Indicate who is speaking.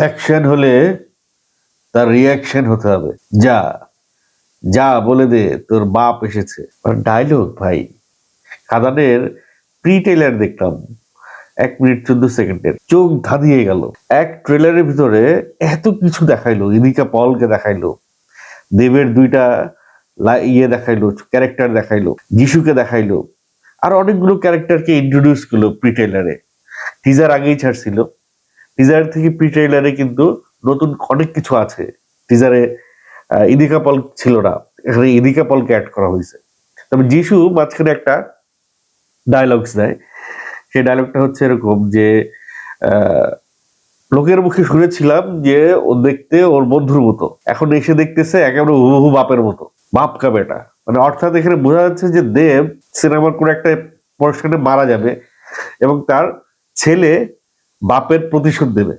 Speaker 1: Action হলে তার reaction হতে হবে। যা যা বলে দে, তোর বাপ এসেছে। ডায়লগ ভাই, খাদানের প্রি ট্রেলার দেখলাম, এক মিনিট চোদ্দ সেকেন্ডের, চোখ ধাঁধিয়ে গেল। এক ট্রেলারের ভিতরে এত কিছু দেখাইলো ইদিকা পলকে দেখাইলো, দেবের দুইটা ইয়ে দেখাইলো ক্যারেক্টার দেখাইলো, যিশুকে দেখাইলো, আর অনেকগুলো ক্যারেক্টারকে ইন্ট্রোডিউস করল প্রি ট্রেলারে টিজার আগেই ছাড়ছিল। টিজার থেকে প্রি ট্রেলারে কিন্তু নতুন অনেক কিছু আছে। টিজারে ইদিকা পল ছিল না। এখানে ইদিকা পলকে অ্যাড করা হয়েছে। তবে যিশু মাঝখানে একটা ডায়লগস দেয় সেই ডায়লগটা হচ্ছে এরকম যে লোকের মুখে শুনেছিলাম যে, ও দেখতে ওর বন্ধুর মতো। এখন এসে দেখতেছে একেবারে হুবহু বাপের মতো। বাপ কা বেটা। মানে অর্থাৎ এখানে বোঝা যাচ্ছে যে দেব সিনেমার কোনো একটা পোর্শনে মারা যাবে এবং তার ছেলে বাপের প্রতিশোধ দেবে।